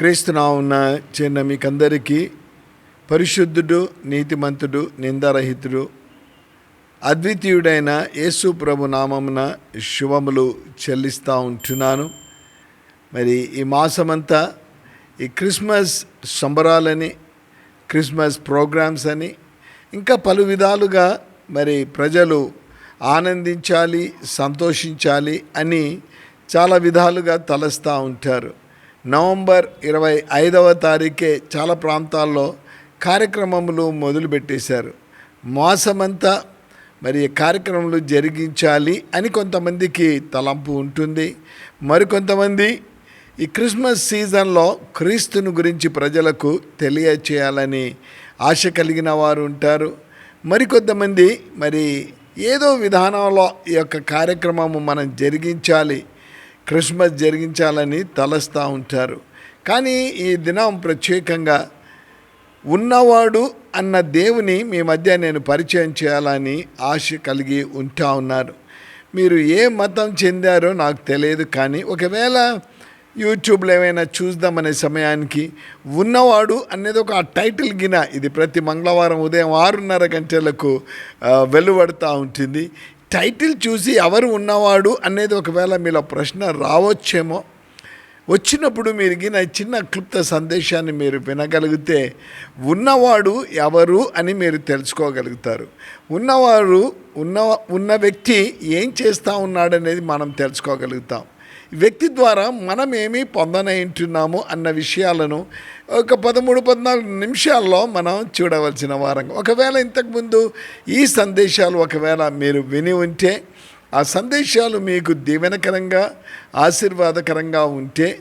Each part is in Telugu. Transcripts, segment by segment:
క్రీస్తునావున్న చిన్న మీకందరికీ పరిశుద్ధుడు నీతిమంతుడు నిందారహితుడు అద్వితీయుడైన యేసు ప్రభు నామమున శుభములు చెల్లిస్తూ ఉంటున్నాను. మరి ఈ మాసమంతా ఈ క్రిస్మస్ సంబరాలని క్రిస్మస్ ప్రోగ్రామ్స్ అని ఇంకా పలు విధాలుగా మరి ప్రజలు ఆనందించాలి సంతోషించాలి అని చాలా విధాలుగా తలస్తూ ఉంటారు. నవంబర్ ఇరవై ఐదవ తారీఖే చాలా ప్రాంతాల్లో కార్యక్రమములు మొదలుపెట్టేశారు. మాసమంతా మరి కార్యక్రమాలు జరిగించాలి అని కొంతమందికి తలంపు ఉంటుంది. మరికొంతమంది ఈ క్రిస్మస్ సీజన్లో క్రీస్తుని గురించి ప్రజలకు తెలియచేయాలని ఆశ కలిగిన వారు ఉంటారు. మరికొంతమంది మరి ఏదో విధానంలో ఈ యొక్క కార్యక్రమము మనం జరిగించాలి క్రిస్మస్ జరిగించాలని తలస్తూ ఉంటారు. కానీ ఈ దినం ప్రత్యేకంగా ఉన్నవాడు అన్న దేవుని మీ మధ్య నేను పరిచయం చేయాలని ఆశ కలిగి ఉంటా ఉన్నారు. మీరు ఏ మతం చెందారో నాకు తెలియదు కానీ ఒకవేళ యూట్యూబ్లో ఏమైనా చూద్దామనే సమయానికి ఉన్నవాడు అనేది ఒక టైటిల్ గిన ఇది ప్రతి మంగళవారం ఉదయం ఆరున్నర గంటలకు వెలువడుతూ ఉంటుంది. టైటిల్ చూసి ఎవరు ఉన్నవాడు అనేది ఒకవేళ మీలో ప్రశ్న రావచ్చేమో వచ్చినప్పుడు మీరు నా చిన్న క్లుప్త సందేశాన్ని మీరు వినగలిగితే ఉన్నవాడు ఎవరు అని మీరు తెలుసుకోగలుగుతారు. ఉన్నవారు ఉన్న ఉన్న వ్యక్తి ఏం చేస్తూ ఉన్నాడనేది మనం తెలుసుకోగలుగుతాం. వ్యక్తి ద్వారా మనం ఏమి పొందనంటున్నాము అన్న విషయాలను ఒక పదమూడు పద్నాలుగు నిమిషాల్లో మనం చూడవలసిన వారంగా. ఒకవేళ ఇంతకుముందు ఈ సందేశాలు ఒకవేళ మీరు విని ఉంటే ఆ సందేశాలు మీకు దీవెనకరంగా ఆశీర్వాదకరంగా ఉంటే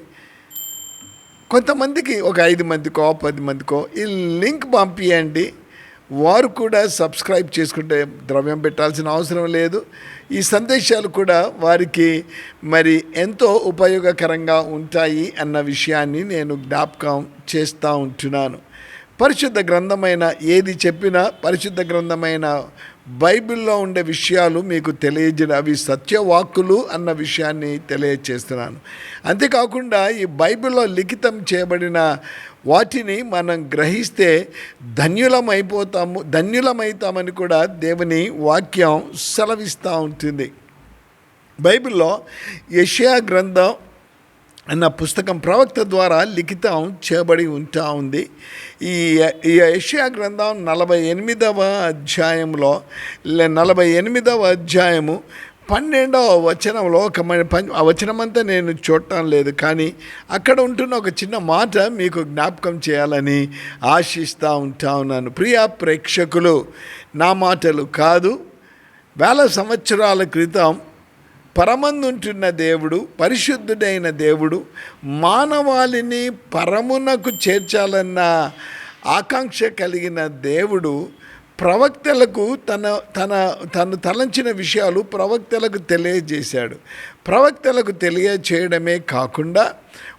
కొంతమందికి ఒక ఐదు మందికో పది మందికో ఈ లింక్ పంపించండి వారు కూడా సబ్స్క్రైబ్ చేసుకుంటే ద్రవ్యం పెట్టాల్సిన అవసరం లేదు. ఈ సందేశాలు కూడా వారికి మరి ఎంతో ఉపయోగకరంగా ఉంటాయి అన్న విషయాన్ని నేను జ్ఞాపకం చేస్తూ ఉంటున్నాను. పరిశుద్ధ గ్రంథమైన ఏది చెప్పినా పరిశుద్ధ గ్రంథమైన బైబిల్లో ఉండే విషయాలు మీకు తెలియజేయ అవి సత్యవాక్కులు అన్న విషయాన్ని తెలియచేస్తున్నాను అంతేకాకుండా ఈ బైబిల్లో లిఖితం చేయబడిన వాటిని మనం గ్రహిస్తే ధన్యులమైపోతాము ధన్యులమవుతామని కూడా దేవుని వాక్యం సెలవిస్తూ ఉంటుంది. బైబిల్లో యషయా గ్రంథం అన్న పుస్తకం ప్రవక్త ద్వారా లిఖితం చేయబడి ఉంటా ఉంది. ఈ యషియా యషయా గ్రంథం నలభై ఎనిమిదవ అధ్యాయంలో నలభై ఎనిమిదవ అధ్యాయము పన్నెండవ వచనంలో ఒక మ- ఆ వచనమంతా నేను చూడటం లేదు కానీ అక్కడ ఉంటున్న ఒక చిన్న మాట మీకు జ్ఞాపకం చేయాలని ఆశిస్తూ ఉంటా ఉన్నాను. ప్రియా ప్రేక్షకులు నా మాటలు కాదు వేల సంవత్సరాల క్రితం పరమందుంటున్న దేవుడు పరిశుద్ధుడైన దేవుడు మానవాళిని పరమునకు చేర్చాలన్న ఆకాంక్ష కలిగిన దేవుడు ప్రవక్తలకు తన తన తను తలంచిన విషయాలు ప్రవక్తలకు తెలియజేశాడు. ప్రవక్తలకు తెలియచేయడమే కాకుండా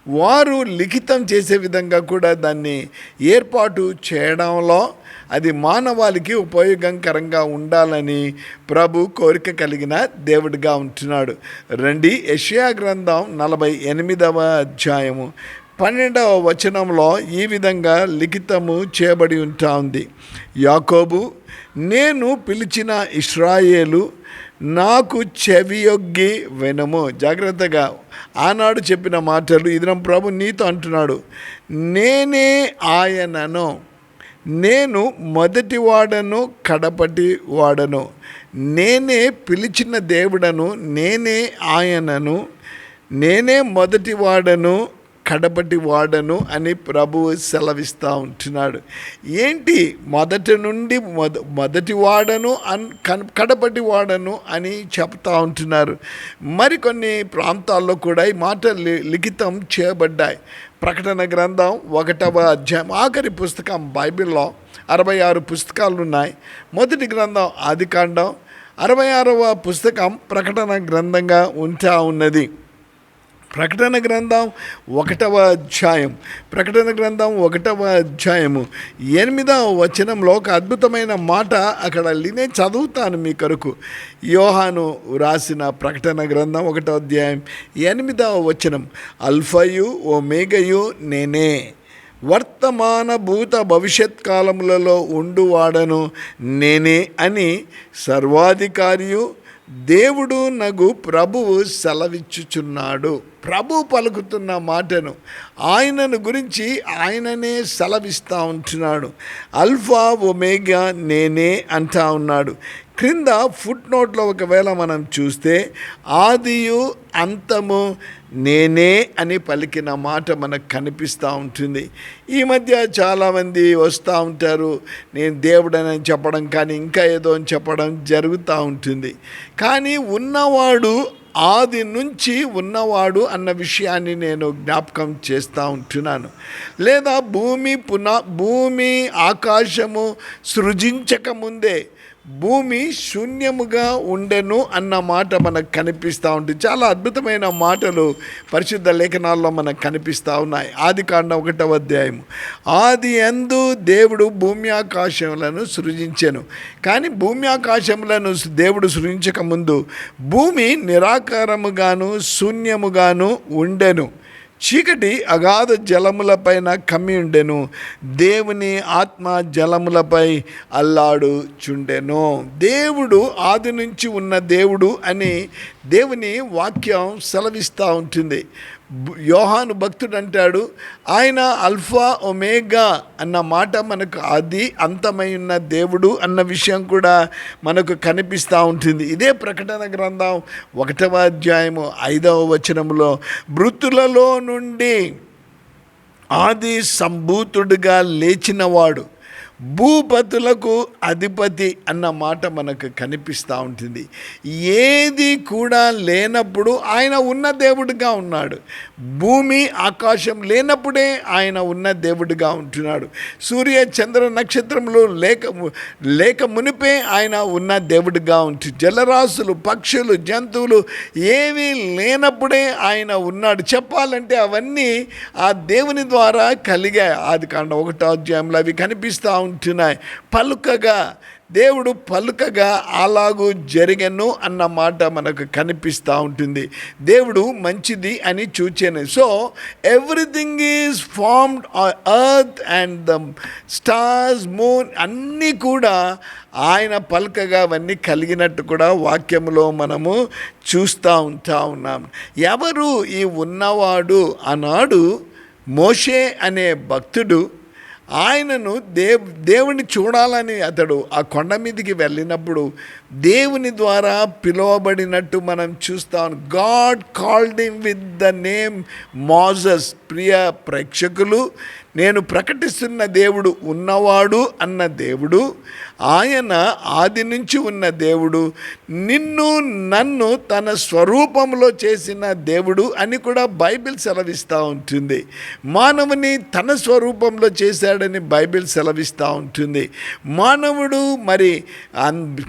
వారు లిఖితం చేసే విధంగా కూడా దాన్ని ఏర్పాటు చేయడంలో అది మానవాళికి ఉపయోగకరంగా ఉండాలని ప్రభు కోరిక కలిగిన దేవుడిగా ఉంటున్నాడు. రండి యషయా గ్రంథం నలభై ఎనిమిదవ అధ్యాయము. పన్నెండవ వచనంలో ఈ విధంగా లిఖితము చేయబడి ఉంటా ఉంది యాకోబు నేను పిలిచిన ఇస్రాయేలు నాకు చెవియొగ్గి వినము. జాగ్రత్తగా ఆనాడు చెప్పిన మాటలు ఇది ప్రభు నీతో అంటున్నాడు. నేనే ఆయనను నేను మొదటి వాడను కడపటి వాడను. నేనే పిలిచిన దేవుడను నేనే ఆయనను నేనే మొదటి వాడను కడపటి వాడను అని ప్రభువు సెలవిస్తూ ఉంటున్నాడు. ఏంటి? మొదటి నుండి మొద మొదటి వాడను అన్ కన్ కడపటి వాడను అని చెప్తా ఉంటున్నారు. మరికొన్ని ప్రాంతాల్లో కూడా ఈ మాట లి- లిఖితం చేయబడ్డాయి. ప్రకటన గ్రంథం ఒకటవ అధ్యాయం ఆఖరి పుస్తకం బైబిల్లో అరవై ఆరు పుస్తకాలు ఉన్నాయి మొదటి గ్రంథం ఆదికాండం అరవై ఆరవ పుస్తకం ప్రకటన గ్రంథంగా ఉంటా ఉన్నది. ప్రకటన గ్రంథం ఒకటవ అధ్యాయం. ప్రకటన గ్రంథం ఒకటవ అధ్యాయము. ఎనిమిదవ వచనంలో ఒక అద్భుతమైన మాట అక్కడ నేను చదువుతాను మీ కొరకు. యోహాను రాసిన ప్రకటన గ్రంథం ఒకటో అధ్యాయం ఎనిమిదవ వచనం. అల్ఫయు ఓ మేఘయు నేనే. వర్తమాన భూత భవిష్యత్ కాలములలో ఉండువాడను నేనే అని సర్వాధికారియు దేవుడు నగు ప్రభువు సెలవిచ్చుచున్నాడు. ప్రభు పలుకుతున్న మాటను ఆయనను గురించి ఆయననే సెలవిస్తూ ఉంటున్నాడు. అల్ఫా ఒమేగా నేనే అంటా ఉన్నాడు. క్రింద ఫుట్ నోట్లో ఒకవేళ మనం చూస్తే ఆదియు అంతము నేనే అని పలికిన మాట మనకు కనిపిస్తూ ఉంటుంది. ఈ మధ్య చాలామంది వస్తూ ఉంటారు. నేను దేవుడనని చెప్పడం కానీ ఇంకా ఏదో అని చెప్పడం జరుగుతూ ఉంటుంది. కానీ ఉన్నవాడు ఆది నుంచి ఉన్నవాడు అన్న విషయాన్ని నేను జ్ఞాపకం చేస్తూ ఉంటున్నాను. లేదా భూమి పునా భూమి ఆకాశము సృజించక ముందే భూమి శూన్యముగా ఉండెను అన్న మాట మనకు కనిపిస్తూ ఉంటుంది చాలా అద్భుతమైన మాటలు పరిశుద్ధ లేఖనాల్లో మనకు కనిపిస్తూ ఉన్నాయి. ఆది కాండం ఒకటవ అధ్యాయము ఆది ఎందు దేవుడు భూమి ఆకాశములను సృజించెను. కానీ భూమి ఆకాశములను దేవుడు సృజించక ముందు భూమి నిరాకారముగాను శూన్యముగాను ఉండెను. చీకటి అగాధ జలములపైన కమ్మి ఉండెను. దేవుని ఆత్మ జలములపై అల్లాడు చుండెను దేవుడు ఆది నుంచి ఉన్న దేవుడు అని దేవుని వాక్యం సెలవిస్తూ ఉంటుంది. యోహాను భక్తుడు అంటాడు ఆయన అల్ఫా ఒమేగా అన్న మాట మనకు అది అంతమై ఉన్న దేవుడు అన్న విషయం కూడా మనకు కనిపిస్తూ ఉంటుంది. ఇదే ప్రకటన గ్రంథం ఒకటవ అధ్యాయము ఐదవ వచనములో మృతులలో నుండి ఆది సంభూతుడిగా లేచినవాడు భూపతులకు అధిపతి అన్న మాట మనకు కనిపిస్తూ ఉంటుంది. ఏది కూడా లేనప్పుడు ఆయన ఉన్న దేవుడిగా ఉన్నాడు. భూమి ఆకాశం లేనప్పుడే ఆయన ఉన్న దేవుడిగా ఉంటున్నాడు. సూర్య చంద్ర నక్షత్రములు లేక లేక మునిపే ఆయన ఉన్న దేవుడిగా ఉంటుంది జలరాశులు పక్షులు జంతువులు ఏవి లేనప్పుడే ఆయన ఉన్నాడు. చెప్పాలంటే అవన్నీ ఆ దేవుని ద్వారా కలిగాయి. ఆది కాండ ఒకటో అధ్యాయంలో అవి కనిపిస్తూ ఉంటున్నాయి. పలుకగా దేవుడు పలుకగా అలాగూ జరిగను అన్న మాట మనకు కనిపిస్తూ ఉంటుంది. దేవుడు మంచిది అని చూచాను. So everything is formed earth and the stars moon అన్నీ కూడా ఆయన పలుకగా అవన్నీ కలిగినట్టు కూడా వాక్యంలో మనము చూస్తూ ఉంటా ఉన్నాం. ఎవరు ఈ ఉన్నవాడు? అన్నాడు మోషే అనే భక్తుడు ఆయనను దేవ్ దేవుణ్ణి చూడాలని అతడు ఆ కొండ మీదకి వెళ్ళినప్పుడు దేవుని ద్వారా పిలువబడినట్టు మనం చూస్తాం. God called in with the name మాజస్ ప్రియ ప్రేక్షకులు నేను ప్రకటిస్తున్న దేవుడు ఉన్నవాడు అన్న దేవుడు ఆయన ఆది నుంచి ఉన్న దేవుడు నిన్ను నన్ను తన స్వరూపంలో చేసిన దేవుడు అని కూడా బైబిల్ సెలవిస్తూ ఉంటుంది. మానవుని తన స్వరూపంలో చేశాడని బైబిల్ సెలవిస్తూ ఉంటుంది. మానవుడు మరి అన్-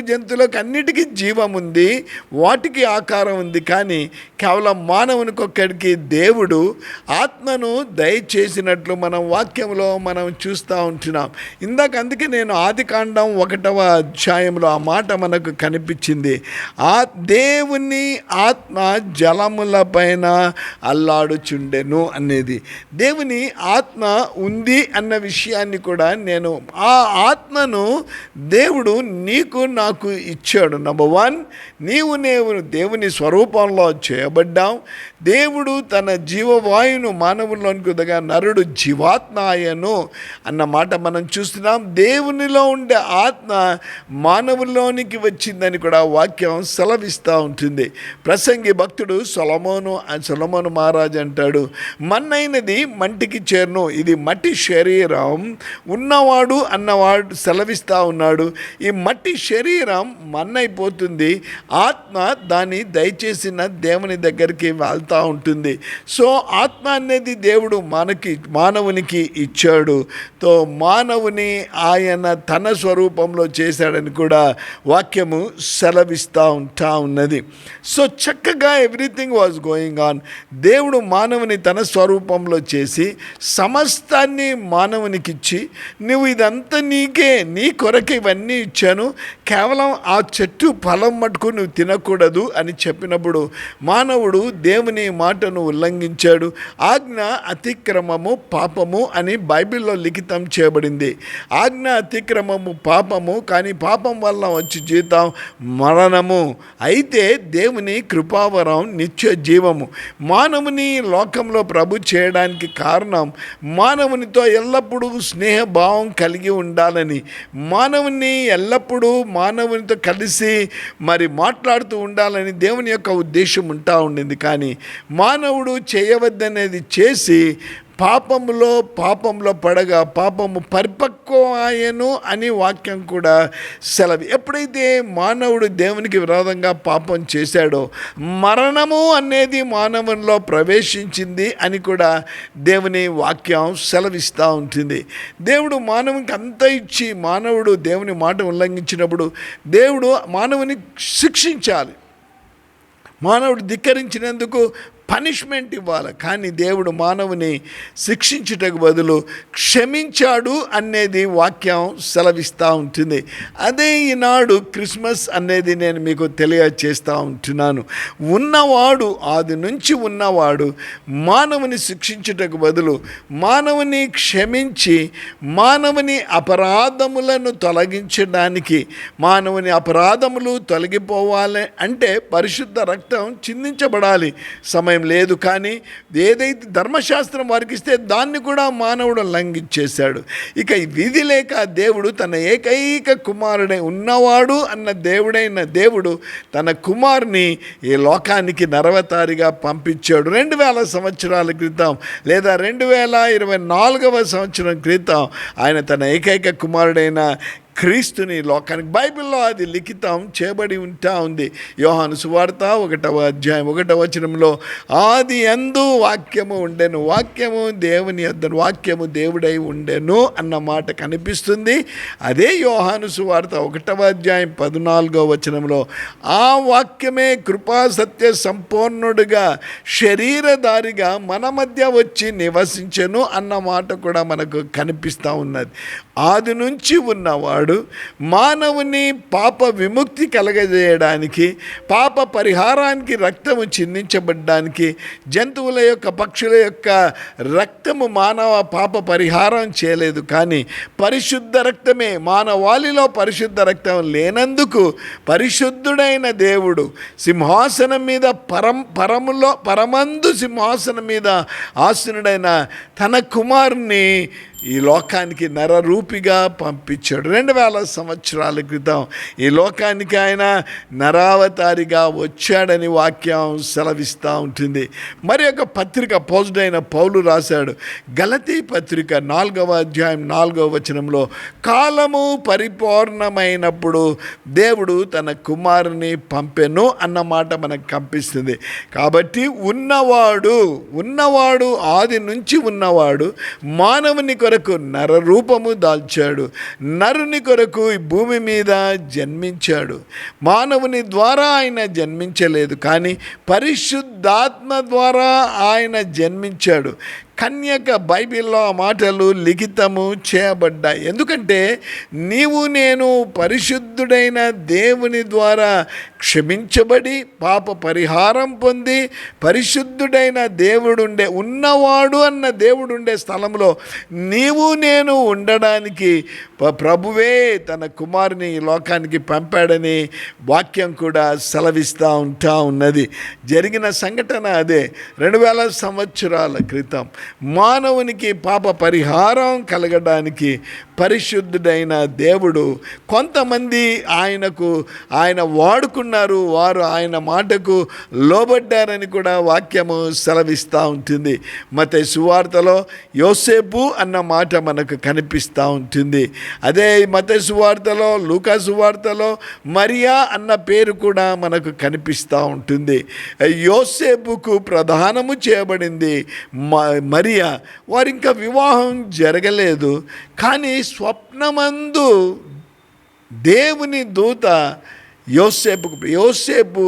పక్షులకు జంతువులకు అన్నిటికీ జీవం ఉంది వాటికి ఆకారం ఉంది. కానీ కేవలం మానవునికి ఒక్కడికి దేవుడు ఆత్మను దయచేసినట్లు మనం వాక్యంలో మనం చూస్తూ ఉంటున్నాం. ఇందాక అందుకే నేను ఆది కాండం ఒకటవ అధ్యాయంలో ఆ మాట మనకు కనిపించింది. ఆ దేవుని ఆత్మ జలముల పైన అల్లాడుచుండెను అనేది. దేవుని ఆత్మ ఉంది అన్న విషయాన్ని కూడా నేను ఆ ఆత్మను దేవుడు నీకు నాకు నాకు ఇచ్చాడు. నెంబర్ వన్ నీవు నేను దేవుని స్వరూపంలో చేయబడ్డాం దేవుడు తన జీవవాయును మానవుల్లోనికి ఉదగా నరుడు జీవాత్మాయను అన్న మాట మనం చూస్తున్నాం. దేవునిలో ఉండే ఆత్మ మానవుల్లోనికి వచ్చిందని కూడా వాక్యం సెలవిస్తూ ఉంటుంది. ప్రసంగి భక్తుడు సొలమోను సొలమోను మహారాజు అంటాడు మన్నైనది మంటికి చేరును ఇది మట్టి శరీరం ఉన్నవాడు అన్నవాడు సెలవిస్తూ ఉన్నాడు. ఈ మట్టి శరీరం శరీరం మన్నైపోతుంది. ఆత్మ దాన్ని దయచేసిన దేవుని దగ్గరికి వెళ్తూ ఉంటుంది. సో ఆత్మ అనేది దేవుడు మనకి మానవునికి ఇచ్చాడు. తో మానవుని ఆయన తన స్వరూపంలో చేశాడని కూడా వాక్యము సెలవిస్తూ ఉంటా ఉన్నది. సో చక్కగా ఎవ్రీథింగ్ వాజ్ గోయింగ్ ఆన్. దేవుడు మానవుని తన స్వరూపంలో చేసి సమస్తాన్ని మానవునికి ఇచ్చి నువ్వు ఇదంతా నీకే నీ కొరకు ఇవన్నీ ఇచ్చాను. కేవలం ఆ చెట్టు ఫలం మటుకు నువ్వు తినకూడదు అని చెప్పినప్పుడు మానవుడు దేవుని మాటను ఉల్లంఘించాడు. ఆజ్ఞ అతిక్రమము పాపము అని బైబిల్లో లిఖితం చేయబడింది. ఆజ్ఞ అతిక్రమము పాపము కానీ పాపం వల్ల వచ్చి జీతం మరణము. అయితే దేవుని కృపావరం నిత్య జీవము. మానవుని లోకంలో ప్రభు చేయడానికి కారణం మానవునితో ఎల్లప్పుడూ స్నేహభావం కలిగి ఉండాలని. మానవుని ఎల్లప్పుడూ మానవునితో కలిసి మరి మాట్లాడుతూ ఉండాలని దేవుని యొక్క ఉద్దేశం ఉంటా ఉండింది. కానీ మానవుడు చేయవద్దనేది చేసి పాపములో పాపంలో పడగా పాపము పరిపక్వమాయను అని వాక్యం కూడా సెలవు. ఎప్పుడైతే మానవుడు దేవునికి విరోధంగా పాపం చేశాడో మరణము అనేది మానవునిలో ప్రవేశించింది అని కూడా దేవుని వాక్యం సెలవిస్తూ ఉంటుంది. దేవుడు మానవునికి అంత ఇచ్చి మానవుడు దేవుని మాట ఉల్లంఘించినప్పుడు దేవుడు మానవుని శిక్షించాలి. మానవుడు ధిక్కరించినందుకు పనిష్మెంట్ ఇవ్వాలి. కానీ దేవుడు మానవుని శిక్షించుటకు బదులు క్షమించాడు అనేది వాక్యం సెలవిస్తూ ఉంటుంది. అదే ఈనాడు క్రిస్మస్ అనేది నేను మీకు తెలియచేస్తూ ఉంటున్నాను. ఉన్నవాడు ఆది నుంచి ఉన్నవాడు మానవుని శిక్షించుటకు బదులు మానవుని క్షమించి మానవుని అపరాధములను తొలగించడానికి మానవుని అపరాధములు తొలగిపోవాలి అంటే పరిశుద్ధ రక్తం చిందించబడాలి. సమయం లేదు కానీ ఏదైతే ధర్మశాస్త్రం వారికి ఇస్తే దాన్ని కూడా మానవుడు లంఘించేశాడు. ఇక విధి లేక దేవుడు తన ఏకైక కుమారుడై ఉన్నవాడు అన్న దేవుడైన దేవుడు తన కుమారుని ఈ లోకానికి నరవతారిగా పంపించాడు. రెండు వేల సంవత్సరాల క్రితం లేదా రెండు వేల ఇరవై నాలుగవ సంవత్సరం క్రితం ఆయన తన ఏకైక కుమారుడైన క్రీస్తుని లోకానికి బైబిల్లో అది లిఖితం చేయబడి ఉంటా ఉంది. యోహాను సువార్త ఒకటవ అధ్యాయం ఒకటవ వచనంలో ఆది ఎందు వాక్యము ఉండెను వాక్యము దేవుని యొద్ద వాక్యము దేవుడై ఉండెను అన్న మాట కనిపిస్తుంది. అదే యోహాను సువార్త ఒకటవ అధ్యాయం పద్నాలుగో వచనంలో ఆ వాక్యమే కృపా సత్య సంపూర్ణుడుగా శరీరధారిగా మన మధ్య వచ్చి నివసించెను అన్న మాట కూడా మనకు కనిపిస్తూ ఉన్నది. ఆది నుంచి ఉన్నవాడు మానవుని పాప విముక్తి కలగజేయడానికి పాప పరిహారానికి రక్తము చిందించబడ్డానికి జంతువుల యొక్క పక్షుల యొక్క రక్తము మానవ పాప పరిహారం చేయలేదు. కానీ పరిశుద్ధ రక్తమే మానవాళిలో పరిశుద్ధ రక్తం లేనందుకు పరిశుద్ధుడైన దేవుడు సింహాసనం మీద పరం పరములో పరమందు సింహాసనం మీద ఆసనుడైన తన కుమారుని ఈ లోకానికి నరరూపిగా పంపించాడు. రెండు వేల సంవత్సరాల క్రితం ఈ లోకానికి ఆయన నరావతారిగా వచ్చాడని వాక్యం సెలవిస్తూ ఉంటుంది. మరి ఒక పత్రిక పౌజుడైన అయిన పౌలు రాశాడు. గలతీ పత్రిక నాలుగవ అధ్యాయం నాలుగవ వచనంలో కాలము పరిపూర్ణమైనప్పుడు దేవుడు తన కుమారుని పంపెను అన్నమాట మనకు కనిపిస్తుంది. కాబట్టి ఉన్నవాడు ఉన్నవాడు ఆది నుంచి ఉన్నవాడు మానవుని కొరకు నర రూపము దాల్చాడు. నరుని కొరకు ఈ భూమి మీద జన్మించాడు. మానవుని ద్వారా ఆయన జన్మించలేదు. కానీ పరిశుద్ధాత్మ ద్వారా ఆయన జన్మించాడు. కన్యక బైబిల్లో ఆ మాటలు లిఖితము చేయబడ్డాయి. ఎందుకంటే నీవు నేను పరిశుద్ధుడైన దేవుని ద్వారా క్షమించబడి పాప పరిహారం పొంది పరిశుద్ధుడైన దేవుడుండే ఉన్నవాడు అన్న దేవుడుండే స్థలంలో నీవు నేను ఉండడానికి ప్రభువే తన కుమారుని ఈ లోకానికి పంపాడని వాక్యం కూడా సెలవిస్తూ ఉంటా ఉన్నది. జరిగిన సంఘటన అదే. రెండు వేల సంవత్సరాల క్రితం మానవునికి పాప పరిహారం కలగడానికి పరిశుద్ధుడైన దేవుడు కొంతమంది ఆయనకు ఆయన వాడుకున్నారు వారు ఆయన మాటకు లోబడ్డారని కూడా వాక్యము సెలవిస్తూ ఉంటుంది. మత సువార్తలో యోసేపు అన్న మాట మనకు కనిపిస్తూ ఉంటుంది. అదే మత సువార్తలో లూకా సువార్తలో మరియా అన్న పేరు కూడా మనకు కనిపిస్తూ ఉంటుంది. యోసేపుకు ప్రధానము చేయబడింది మ- మరియా వారి ఇంకా వివాహం జరగలేదు కానీ స్వప్నమందు దేవుని దూత యోసేపుకు యోసేపు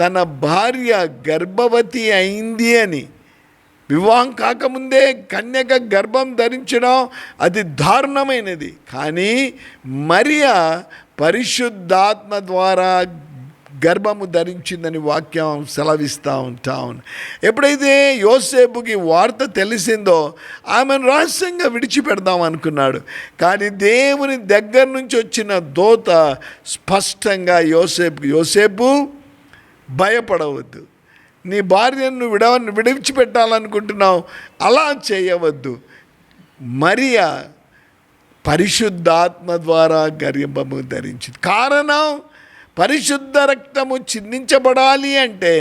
తన భార్య గర్భవతి అయింది అని. వివాహం కాకముందే కన్యక గర్భం ధరించడం అది దారుణమైనది. కానీ మరియా పరిశుద్ధాత్మ ద్వారా గర్భము ధరించిందని వాక్యం సెలవిస్తూ ఉంటాం ఎప్పుడైతే యోసేపుకి వార్త తెలిసిందో ఆమెను రహస్యంగా విడిచిపెడదాం అనుకున్నాడు. కానీ దేవుని దగ్గర నుంచి వచ్చిన దోత స్పష్టంగా యోసేపు యోసేపు భయపడవద్దు. నీ భార్యను విడవ విడిచిపెట్టాలనుకుంటున్నావు. అలా చేయవద్దు. మరియా పరిశుద్ధాత్మ ద్వారా గర్భము ధరించింది. కారణం పరిశుద్ధ రక్తము చిందించబడాలి అంటే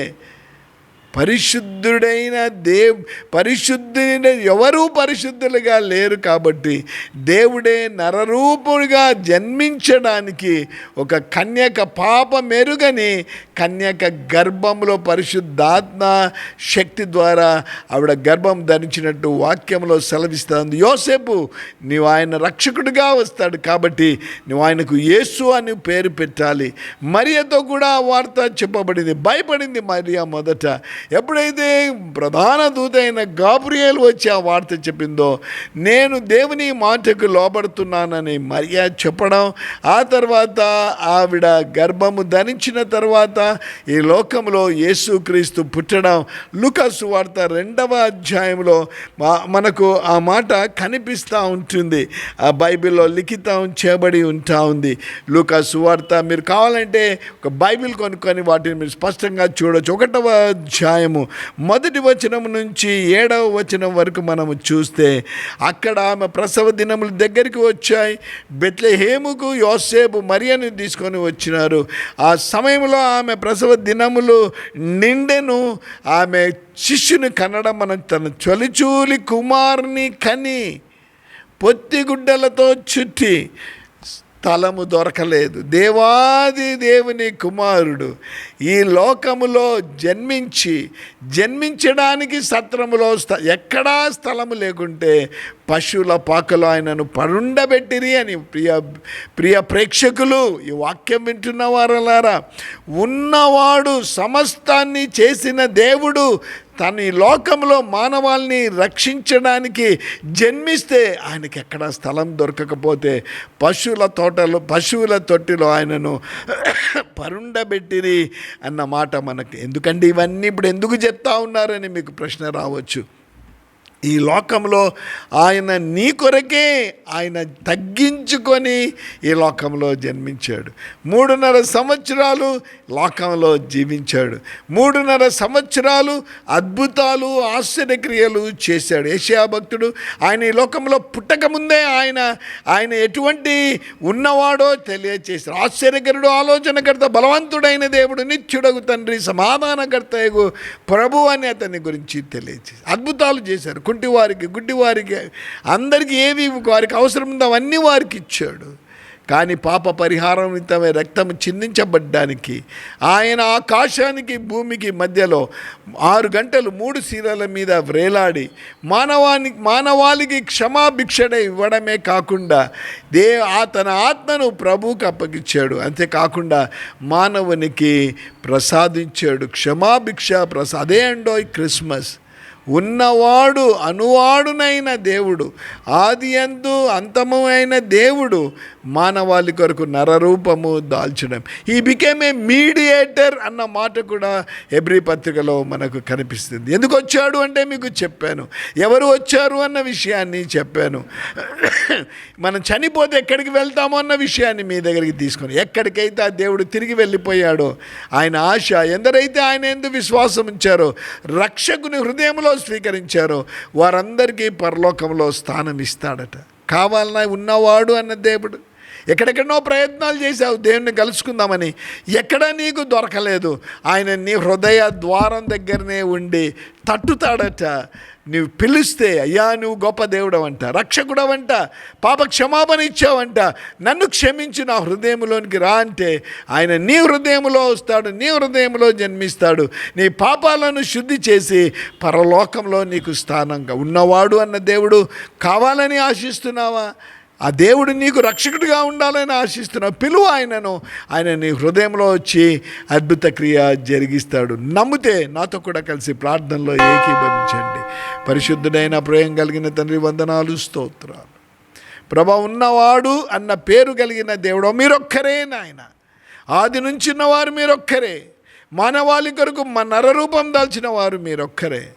పరిశుద్ధుడైన దేవ్ పరిశుద్ధుడైన ఎవరూ పరిశుద్ధులుగా లేరు కాబట్టి దేవుడే నరరూపుడుగా జన్మించడానికి ఒక కన్యక పాప మెరుగని కన్యక గర్భంలో పరిశుద్ధాత్మ శక్తి ద్వారా ఆవిడ గర్భం ధరించినట్టు వాక్యంలో సెలవిస్తుంది. యోసేపు నీవు ఆయన రక్షకుడిగా వస్తాడు కాబట్టి నువ్వు ఆయనకు యేసు అని పేరు పెట్టాలి. మరియతో కూడా ఆ వార్త చెప్పబడింది. భయపడింది మరియా మొదట. ఎప్పుడైతే ప్రధాన దూత అయిన గాబ్రియేల్ వచ్చి ఆ వార్త చెప్పిందో నేను దేవుని మాటకు లోబడుతున్నానని మరియా చెప్పడం ఆ తర్వాత ఆవిడ గర్భము ధరించిన తర్వాత ఈ లోకంలో యేసుక్రీస్తు పుట్టడం లుకసు వార్త రెండవ అధ్యాయంలో మా- మనకు ఆ మాట కనిపిస్తూ ఉంటుంది. ఆ బైబిల్లో లిఖితం చేయబడి ఉంటా ఉంది. లుకసు వార్త మీరు కావాలంటే ఒక బైబిల్ కొనుక్కొని వాటిని మీరు స్పష్టంగా చూడొచ్చు. ఒకటవ అధ్యాయము మొదటి వచనం నుంచి ఏడవ వచనం వరకు మనము చూస్తే అక్కడ ఆమె ప్రసవ దినములు దగ్గరికి వచ్చాయి. బెత్లహేముకు యోసేపు మరియను తీసుకొని వచ్చినారు. ఆ సమయంలో ఆమె ప్రసవ దినములు నిండెను. ఆమె శిష్యుని కనడం మనం తన చొలిచూలి కుమారుని కని పొత్తిగుడ్డలతో చుట్టి స్థలము దొరకలేదు. దేవాది దేవుని కుమారుడు ఈ లోకములో జన్మించి జన్మించడానికి సత్రములో స్థ ఎక్కడా స్థలము లేకుంటే పశువుల పాకలో ఆయనను పరుండబెట్టిరి అని ప్రియ ప్రియ ప్రేక్షకులు ఈ వాక్యం వింటున్న వారలారా ఉన్నవాడు సమస్తాన్ని చేసిన దేవుడు తను ఈ లోకంలో మానవాల్ని రక్షించడానికి జన్మిస్తే ఆయనకి ఎక్కడ స్థలం దొరకకపోతే పశువుల తోటలో పశువుల తొట్టిలో ఆయనను పరుండబెట్టిరి అన్న మాట మనకి ఎందుకంటే ఇవన్నీ ఇప్పుడు ఎందుకు చెప్తా ఉన్నారని మీకు ప్రశ్న రావచ్చు. ఈ లోకంలో ఆయన నీ కొరకే ఆయన తగ్గించుకొని ఈ లోకంలో జన్మించాడు. మూడున్నర సంవత్సరాలు లోకంలో జీవించాడు. మూడున్నర సంవత్సరాలు అద్భుతాలు ఆశ్చర్యక్రియలు చేశాడు. ఏషియా భక్తుడు ఆయన ఈ లోకంలో పుట్టకముందే ఆయన ఆయన ఎటువంటి ఉన్నవాడో తెలియచేశాడు. ఆశ్చర్యకరుడు ఆలోచనకర్త బలవంతుడైన దేవుడు నిత్యుడగు తండ్రి సమాధానకర్త ప్రభు అని అతని గురించి తెలియచేసి అద్భుతాలు చేశారు. కుంటి వారికి గుడ్డి వారికి అందరికీ ఏవి వారికి అవసరం ఉందో అవన్నీ వారికి ఇచ్చాడు. కానీ పాప పరిహారం నిమిత్తమే రక్తం చిందించబడ్డానికి ఆయన ఆకాశానికి భూమికి మధ్యలో ఆరు గంటలు మూడు సీరల మీద వ్రేలాడి మానవాని మానవాళికి క్షమాభిక్షణ ఇవ్వడమే కాకుండా దే ఆ తన ఆత్మను ప్రభువుకి అప్పగించాడు. అంతేకాకుండా మానవునికి ప్రసాదించాడు. క్షమాభిక్ష ప్రసాదే అండో క్రిస్మస్. ఉన్నవాడు అనువాడునైన దేవుడు ఆది ఎందు అంతము అయిన దేవుడు మానవాళి కొరకు నరరూపము దాల్చడం. ఈ బికేమ్ ఏ మీడియేటర్ అన్న మాట కూడా ఎబ్రి పత్రికలో మనకు కనిపిస్తుంది. ఎందుకు వచ్చాడు అంటే మీకు చెప్పాను. ఎవరు వచ్చారు అన్న విషయాన్ని చెప్పాను. మనం చనిపోతే ఎక్కడికి వెళ్తామో అన్న విషయాన్ని మీ దగ్గరికి తీసుకొని ఎక్కడికైతే ఆ దేవుడు తిరిగి వెళ్ళిపోయాడో ఆయన ఆశ ఎందరైతే ఆయన ఎందు విశ్వాసం ఉంచారో రక్షకుని హృదయంలో స్వీకరించారో. వారందరికీ పరలోకంలో స్థానం ఇస్తాడట. కావాలన్నా ఉన్నవాడు అన్న దేవుడు. ఎక్కడెక్కడో ప్రయత్నాలు చేశావు దేవుణ్ణి కలుసుకుందామని. ఎక్కడ నీకు దొరకలేదు. ఆయన నీ హృదయ ద్వారం దగ్గరనే ఉండి తట్టుతాడట. నువ్వు పిలిస్తే అయ్యా నువ్వు గొప్ప దేవుడవంట రక్షకుడవంట పాప క్షమాపణ ఇచ్చావంట నన్ను క్షమించి నా హృదయంలోనికి రా అంటే ఆయన నీ హృదయంలో వస్తాడు నీ హృదయంలో జన్మిస్తాడు. నీ పాపాలను శుద్ధి చేసి పరలోకంలో నీకు స్థానంగా ఉన్నవాడు అన్న దేవుడు కావాలని ఆశిస్తున్నావా? ఆ దేవుడు నీకు రక్షకుడిగా ఉండాలని ఆశిస్తున్నావు పిలువ ఆయనను. ఆయన నీ హృదయంలో వచ్చి అద్భుత క్రియ జరిగిస్తాడు. నమ్మితే నాతో కూడా కలిసి ప్రార్థనలో ఏకీభవించండి. పరిశుద్ధుడైన ప్రేమ కలిగిన తండ్రి వందనాలు స్తోత్రాలు. ప్రభ ఉన్నవాడు అన్న పేరు కలిగిన దేవుడు మీరొక్కరే నాయన. ఆది నుంచి ఉన్నవారు మీరొక్కరే. మానవాళి కొరకు నర నరరూపం దాల్చిన వారు మీరొక్కరే.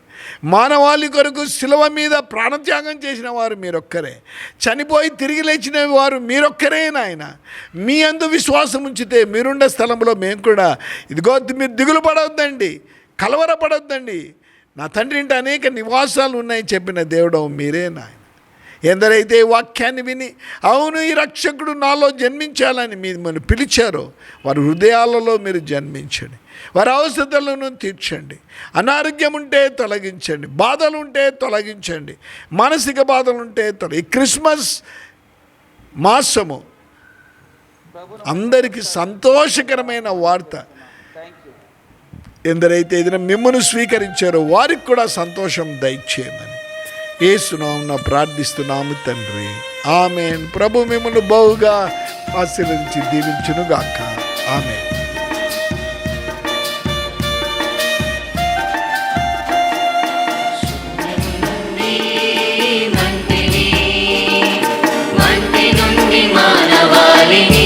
మానవాళి కొరకు శిలువ మీద ప్రాణత్యాగం చేసిన వారు మీరొక్కరే. చనిపోయి తిరిగి లేచిన వారు మీరొక్కరే నాయన. మీ అందు విశ్వాసం ఉంచితే మీరుండే స్థలంలో మేము కూడా ఇదిగో మీరు దిగులు పడవద్దండి కలవరపడొద్దండి. నా తండ్రి ఇంటి అనేక నివాసాలు ఉన్నాయి చెప్పిన దేవుడవు మీరే నాయన. ఎందరైతే ఈ వాక్యాన్ని విని అవును ఈ రక్షకుడు నాలో జన్మించాలని మిమ్మల్ని పిలిచారో వారి హృదయాలలో మీరు జన్మించండి. వారి అవసరతలను తీర్చండి. అనారోగ్యం ఉంటే తొలగించండి. బాధలు ఉంటే తొలగించండి. మానసిక బాధలు ఉంటే తొలగి క్రిస్మస్ మాసము అందరికీ సంతోషకరమైన వార్త. ఎందరైతే ఏదైనా మిమ్మల్ని స్వీకరించారో వారికి కూడా సంతోషం దయచేయమని. ఏసునామున ప్రార్థిస్తున్నాము తండ్రి. ఆమె ప్రభు మిమ్మల్ని బహుగా ఆశీర్వదించి దీవించునుగాక. ఆమె మానవాళిని